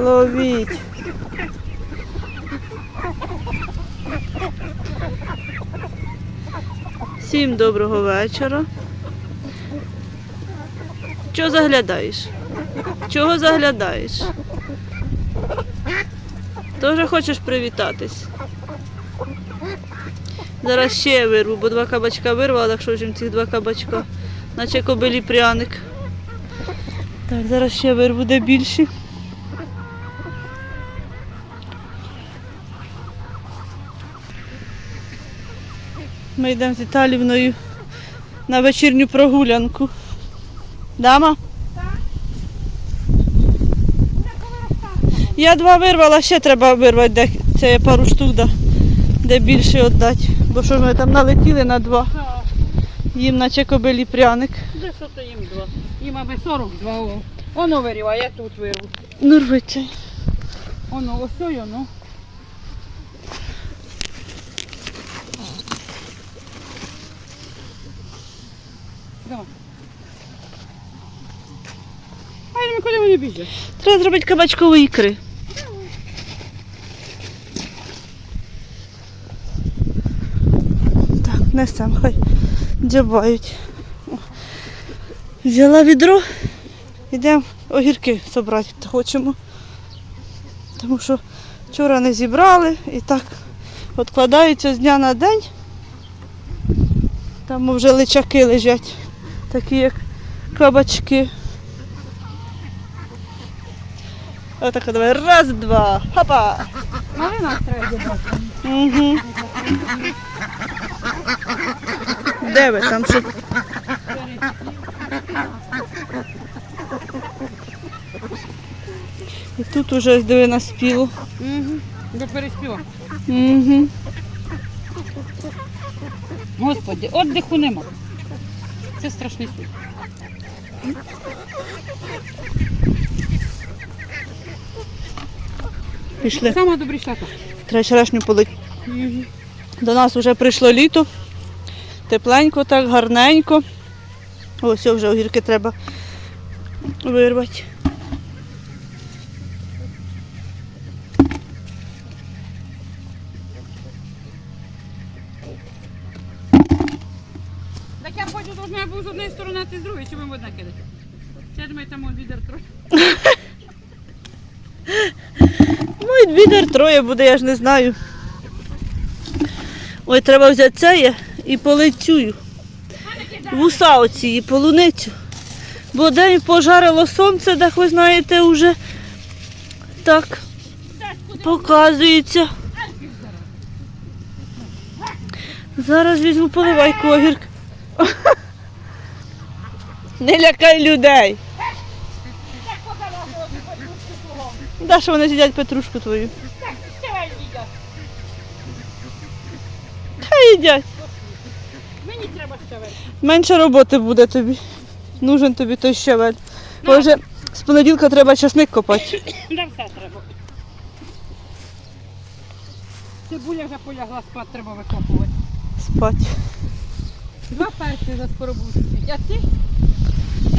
Ловіть. Всім доброго вечора. Чого заглядаєш? Чого заглядаєш? Тоже хочеш привітатись? Зараз ще вирву, бо два кабачка вирвала, так що ж їм цих два кабачка, наче кобилі пряник. Так, зараз ще вирву де більші. Ми йдемо з Віталівною на вечірню прогулянку. Дама? Я два вирвала, ще треба вирвати, де це є пару штук, де більше віддати. Бо що ж ми там налетіли на два. Їм наче кобилі пряник. де що то їм два? Їм аби 42. Воно вирів, а я тут вирву. Ну рвиться. Воно ось воно. Давай. А я куди вони? Треба зробити кабачкові ікри. Так, несем, хай дзябають. Взяла відро, йдемо огірки собрати хочемо. Тому що вчора не зібрали і так відкладаються з дня на день. Там вже личаки лежать, такі як кабачки. Отак, давай. Раз, два. Хапа. Малина. Угу. Де ви там що? І тут уже диви на спілу. Угу. До переспіва. Угу. Господи, отдиху нема. Це страшний суд. Пішли. Сама добріша. Треба вчорашню полить. Угу. До нас вже прийшло літо. Тепленько так, гарненько. Ось вже огірки треба вирвати. Так я хочу, должна я був з однієї сторони, а ти з другої, чи ми в одна кидати? Я думаю, там от відер трохи. Ну і відер троє буде, я ж не знаю. Ой, треба взяти це і полицюю. Вуса оці і полуницю. Бо день пожарило сонце, так ви знаєте, вже так показується. Зараз візьму поливайку огірк. Не лякай людей. Да, що вони з'їдять петрушку твою. Та їдять. Мені треба щавель. Менше роботи буде тобі. Нужен тобі той щавель. Бо вже з понеділка треба часник копати. Да все треба. Цибуля вже полягла спати, треба викопувати. Спати. Два перші вже скоро будуть. А ти?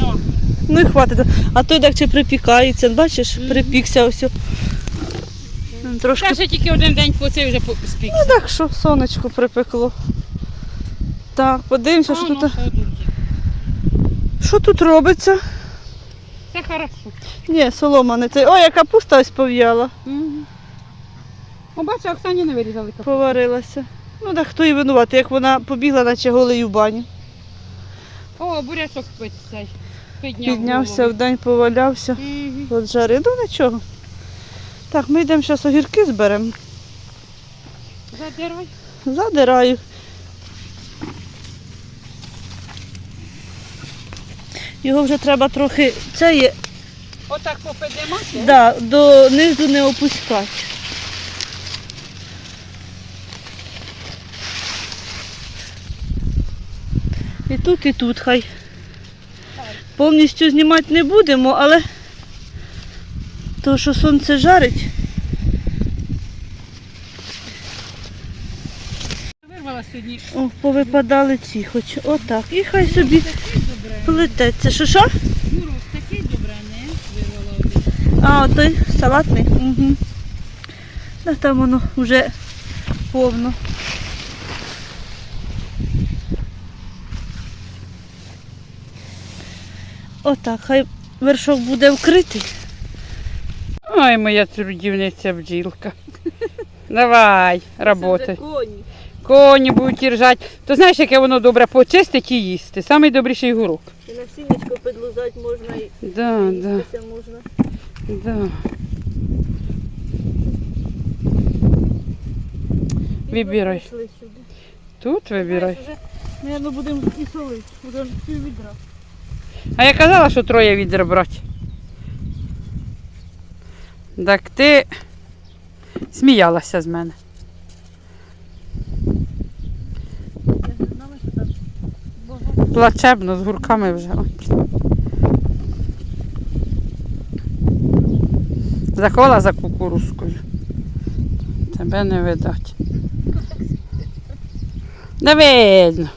Ну, Ну і хватить. А той так чи припікається, бачиш, припікся ось. Він Трошки. Каже, тільки один день по цей вже по- спік. Ну так що сонечко припекло. Так, подивимося, що тут. Що тут робиться? Це хорошо. Ні, солома не цей. Ой, яка капуста ось пов'яла. Угу. Бачу, Оксані не вирізали капусту. Поварилася. Ну так хто і винуватий, як вона побігла, наче голий у баню. О, бурячок пить цей. Підняв Піднявся вдень, повалявся. Угу. От жари, ну нічого. Так, ми йдемо зараз огірки зберемо. Задирай. Задираю. Його вже треба трохи це є, Отак попидемати. да, до низу не опускати. І тут, і тут хай. Повністю знімати не будемо, але то, що сонце жарить, Вирвала сьогодні. о, повипадали ці хоч отак. І хай собі плететься. Що що? Мороз такий добре, не? Вирвала один. А, той Салатний? Угу. Да, там воно вже повно. Отак, хай вершок буде вкритий. Ой, моя трудівниця бджілка. Давай, работай. коні. Коні будуть ржати. То знаєш, яке воно добре почистить і їсти. Самий добріший гурок. І на сінечко підлузати можна і Да, да, можна. да. Вибирай. Тут вибирай. Наверно, будемо і солити. Будемо пів відра. А я казала, що троє відер брати. Так ти сміялася з мене. Плачебно, з гурками вже. Заховала за кукурузкою. Тебе не видать. Не видно.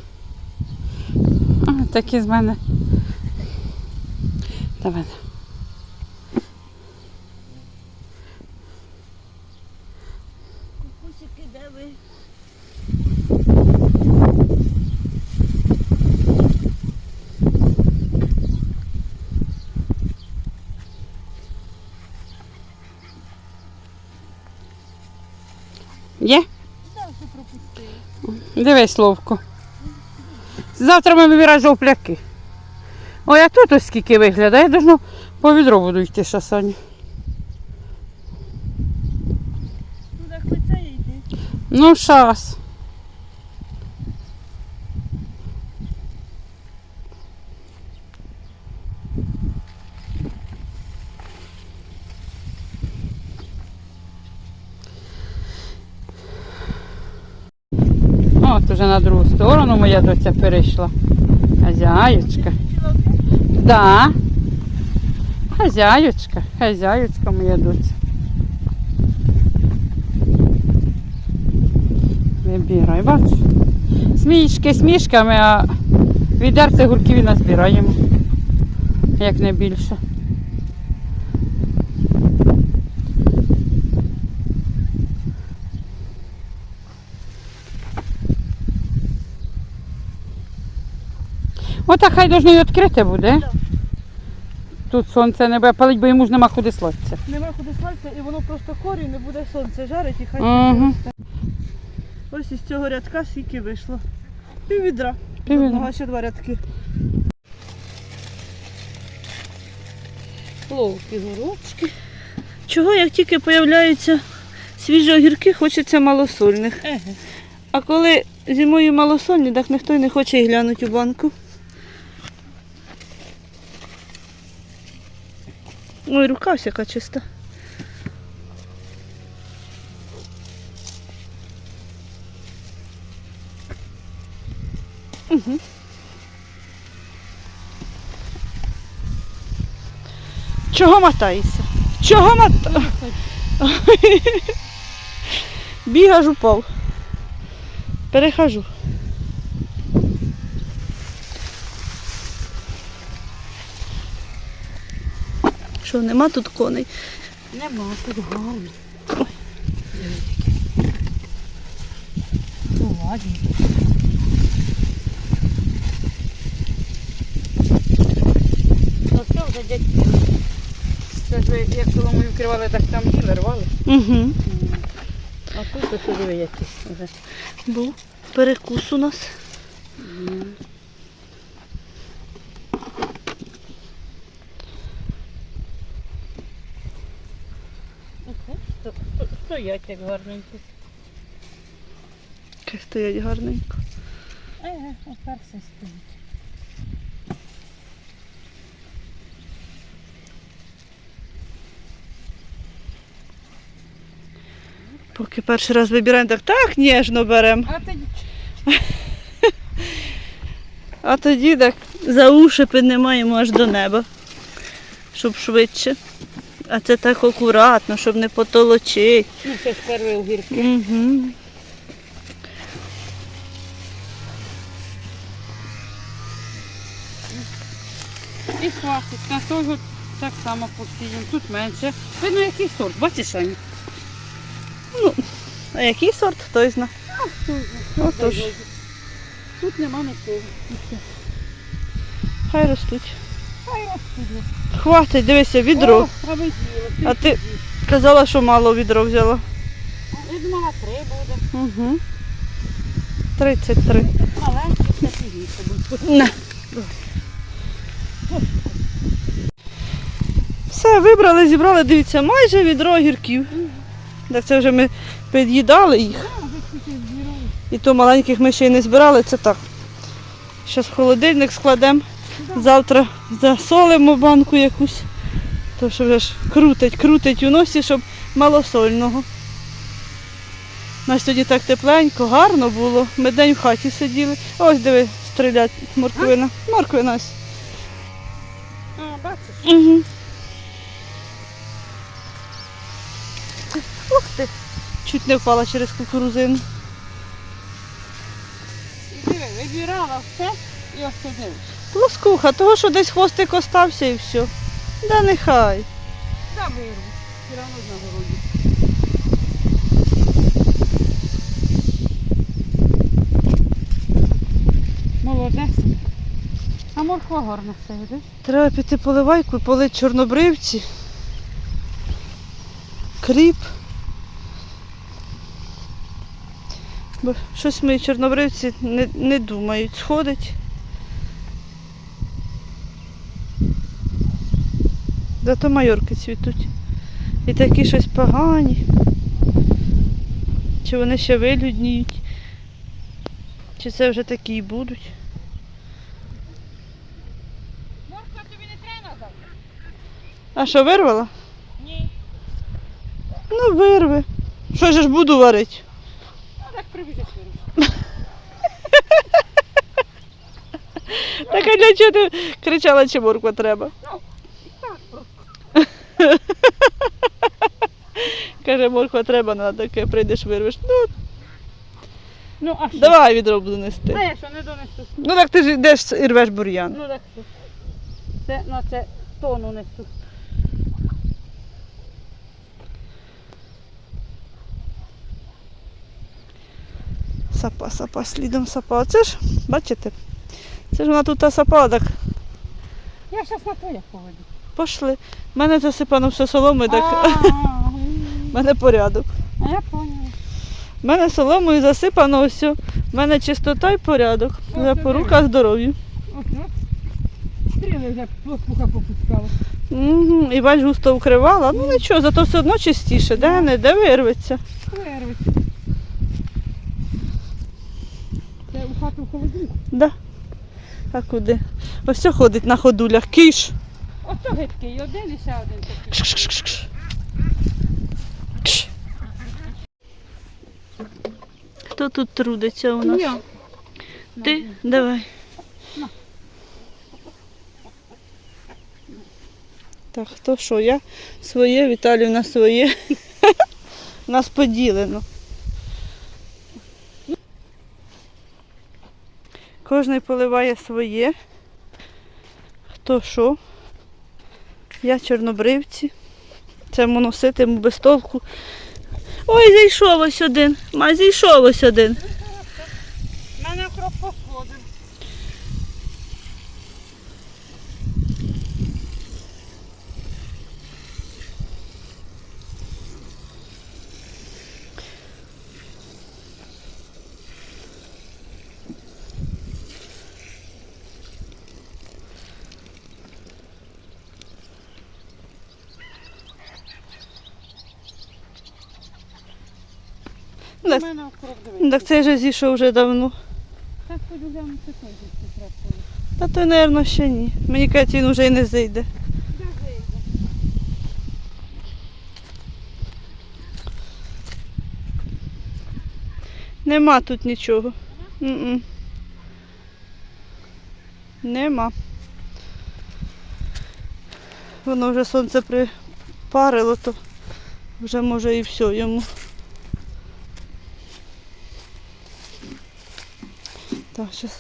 Такі з мене. Давай. Кукусики, де ви? Є? Дивись, Словко. Завтра ми вибираємо жовпляки. Ой, а тут ось скільки виглядає. Должно по відро буду йти шасані. Ну так хоч це йди. Ну, шас. От уже на другу сторону моя доця перейшла. Хазяючка. Да. Хазяючка, хазяючка моя доця. Вибирай, бач. Смішки смішками, а відерце гурків і назбираємо. Як не більше. Ота хай должно і відкрите буде. Да. Тут сонце не буде палить, бо йому ж нема куди слатися. Нема куди слатися і воно просто корінь, не буде сонце жарить і хай росте. Ось із цього рядка скільки вийшло. Пів відра. Пів відра. Ще два рядки. Ловкі горобчики. Чого як тільки появляються свіжі огірки, хочеться малосольних. А коли зимою малосольні, так ніхто й не хоче і глянути у банку. Ой, рука всяка чиста. Угу. Чого мотаєшся? Чого мотаєшся? Бігаш упав. Перехожу. Що, нема тут коней? Нема, тут гарно. Ну ладно. Ну це вже дядьки. Це ж як солому відкривали, так там їли, рвали. Угу. А тут ось диви якісь вже. Був перекус у нас. Стоять як гарненькі. Як стоять гарненько. Ага, оперся стоїть. Поки перший раз вибираємо, так так ніжно беремо. А тоді А тоді так за уші піднімаємо аж до неба, щоб швидше. А це так акуратно, щоб не потолочити. ну, це ж перші огірки. Угу. І. На того Так само посіємо. Тут менше. Видно, який сорт, бачиш, Аня? А який сорт, хто знає. Отож. Тут нема нікого. Хай ростуть. Хватить, дивися, відро. А ти казала, що мало відро взяла. Я думала, три буде. Угу. 33. Маленькі, все. Все, вибрали, зібрали, дивіться, майже відро огірків. Так це вже ми під'їдали їх. І то маленьких ми ще й не збирали, це так. Зараз в холодильник складемо. Завтра засолимо банку якусь. То що вже ж крутить, крутить у носі, щоб малосольного. У нас тоді так тепленько, гарно було. Ми день в хаті сиділи. Ось диви, стрілять морквина. Морквина. ось. А, бачиш? Угу. Ух ти! Чуть не впала через кукурузину. Диви, вибирала все і ось це дивиш. Плоскуха, того, що десь хвостик остався і все. Да нехай. Да, вирву. Все одно на городі. Молодець. А морква гарна все, видиш? Треба піти поливайку, полить чорнобривці. Кріп. Бо щось мої чорнобривці не, не думають, сходить. Зато майорки цвітуть. І такі щось погані. Чи вони ще вилюдніють? Чи це вже такі і будуть? Морква тобі не треба? А що, вирвала? Ні. Ну, вирви. Що ж буду варити? Ну так прибіжиш вирву. Так а для чого ти кричала, чи морква треба? Так, просто. Каже, морква треба, надо, таке прийдеш, вирвеш. Ну, Ну, а що? давай відро буду А нести. я що, не донесу? Ну так ти ж йдеш і рвеш бур'ян. Ну так що? Це, на це тону несу. Сапа, сапа, слідом сапа. Оце ж, бачите? Це ж вона тут та сапала, так Я зараз на твоє поведу. пошли. У мене засипано все соломою, так А, в мене порядок. А я поняла. У мене соломою засипано все. У мене чистота і порядок. Ну, За порука здоров'ю. Ось, ось. Стріли вже пуха попускала. Угу. І бач, густо вкривала. Ну нічого, зато все одно чистіше, де не, де вирветься. Вирвись. Це у хату в холодильник. Да. А куди? Ось все ходить на ходулях. Киш. Ото гидкий, один і ще один такий. Кш-кш-кш-кш. Хто тут трудиться у нас? Я. Ти? Давай. На. Так, хто що? Я своє, Віталівна своє. Нас поділено. Кожний поливає своє. Хто що? Я чорнобривці. Це моноситиму без толку. Ой, зійшов ось один. Ма, зійшов ось один. У мене кров посходив. У Так, мене ну, так цей же зійшов вже давно. Так ходжу глянути той десь. Та то, мабуть, ще ні. Мені кажуть, він вже і не зайде. Де вийде? Нема тут нічого. М-м. Нема. Воно вже сонце припарило, то вже може і все йому. Так, зараз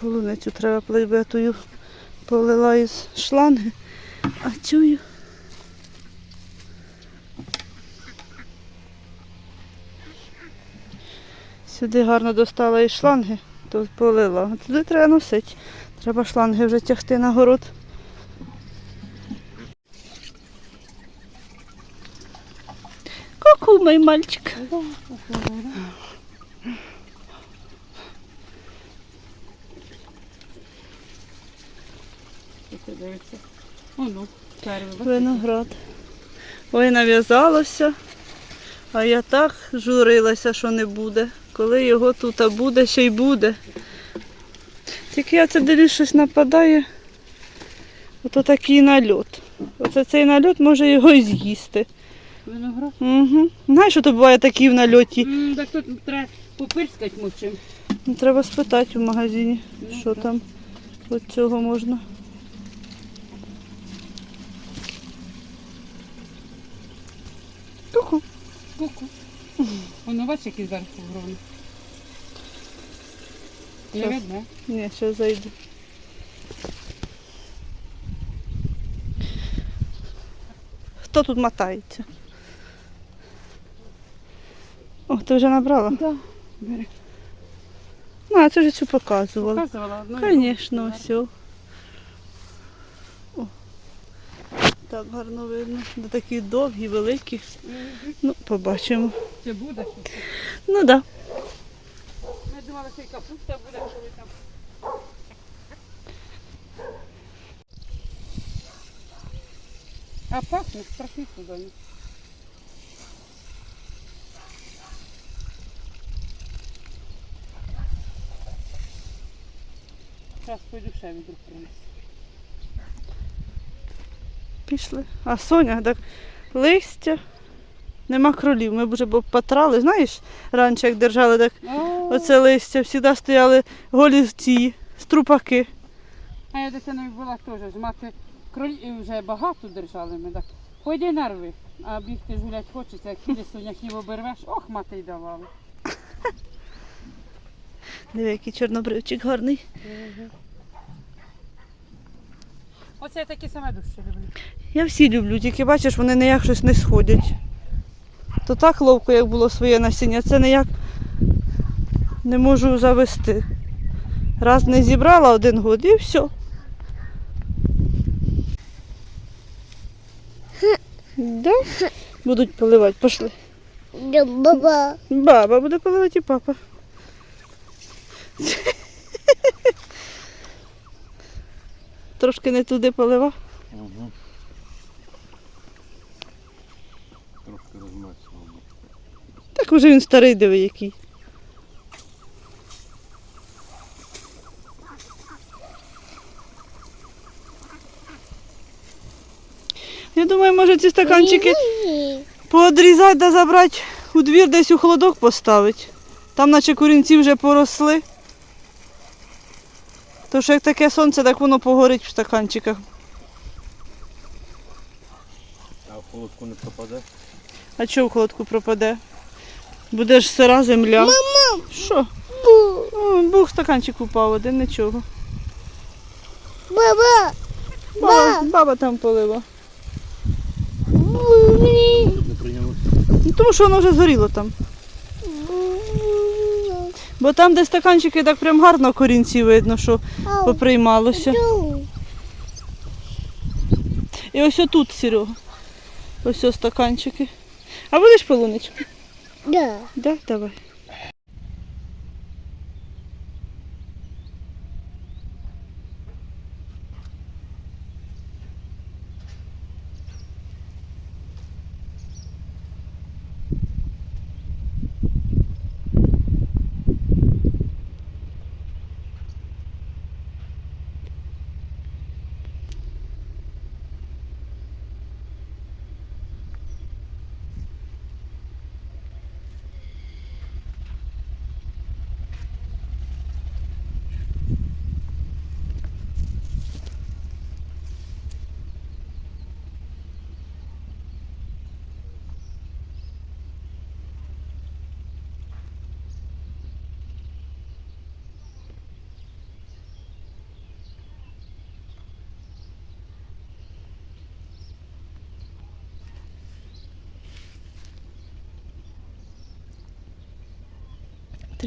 полуницю треба полити, бо я тую полила із шланги. А чую. Сюди гарно достала і шланги, тут полила. А Туди треба носити. Треба шланги вже тягти на город. Ку-ку, мій мальчик. Ти дивишся. О, ну, бачиш? Виноград. Ой, нав'язалося. А я так журилася, що не буде. Коли його тут а буде, ще й буде. Тільки я це дивлюсь, щось нападає. Ото такий нальот. Оце цей нальот може його і з'їсти. Виноград. Угу. Знаєш, що то буває такі в нальоті? М, Так тут треба попирскати мучим. Ну, Треба спитати в магазині, Ну, що там від цього можна. Ку-ку. Ку-ку. Воно бачиш, який зверху гровно. Не Щас. видно? Ні, ще зайду. Хто тут мотається? О, ти вже набрала? Так. Бери. Ну, а це вже цю показувала. Показувала одну. Звісно, все. Так гарно видно. Де такі довгі, великі. Ну, побачимо. Це буде. Ну так. Да. Ми думали, що і капуста буде, що ви там. А пахне страшно сюди. Зараз пойду ще відру принесу. Пішли. А Соня, так листя. Нема кролів. Ми б вже потрали. Знаєш, раніше як держали, так оце листя, завжди стояли голі ці струпаки. А я дитиною була теж. ж Мати кролі вже багато держали ми так. Пойди нарви, а бігти гулять хочеться, як хілі соняхів обервеш, ох, мати й давали. Диви, який чорнобривчик гарний. Оце я такі саме дужче люблю. Я всі люблю, тільки бачиш, вони ніяк щось не сходять. То так ловко, як було своє насіння, це ніяк не можу завести. Раз не зібрала один год і все. Да? Будуть поливати, пішли. Баба. Баба буде поливати і папа. Трошки не туди полива. Угу. Трошки розмачував. Так уже він старий диви який. Я думаю, може ці стаканчики поодрізати да забрати у двір десь у холодок поставити. Там наче курінці вже поросли. То що як таке сонце, так воно погорить в стаканчиках. А в холодку не пропаде? А чого в холодку пропаде? Буде ж сира земля. Мама. Що? Бу. О, бух стаканчик упав один, нічого. Баба. Баба, баба там полила. Ну, тому що воно вже згоріло там. Бо там, де стаканчики, так прям гарно корінці видно, що поприймалося. І ось отут, Серега. Ось ось стаканчики. А будеш полуничку? Да. Да? Давай.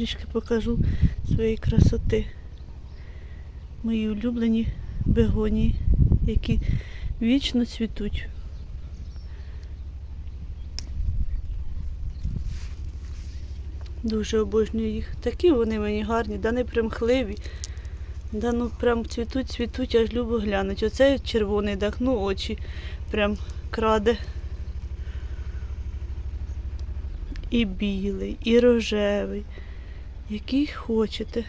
Трішки покажу своєї красоти. Мої улюблені бегонії, які вічно цвітуть. Дуже обожнюю їх. Такі вони мені гарні, да не примхливі. Да ну прям цвітуть, цвітуть, аж любо глянуть. Оце червоний дах, ну очі прям краде. І білий, і рожевий. Який хочете.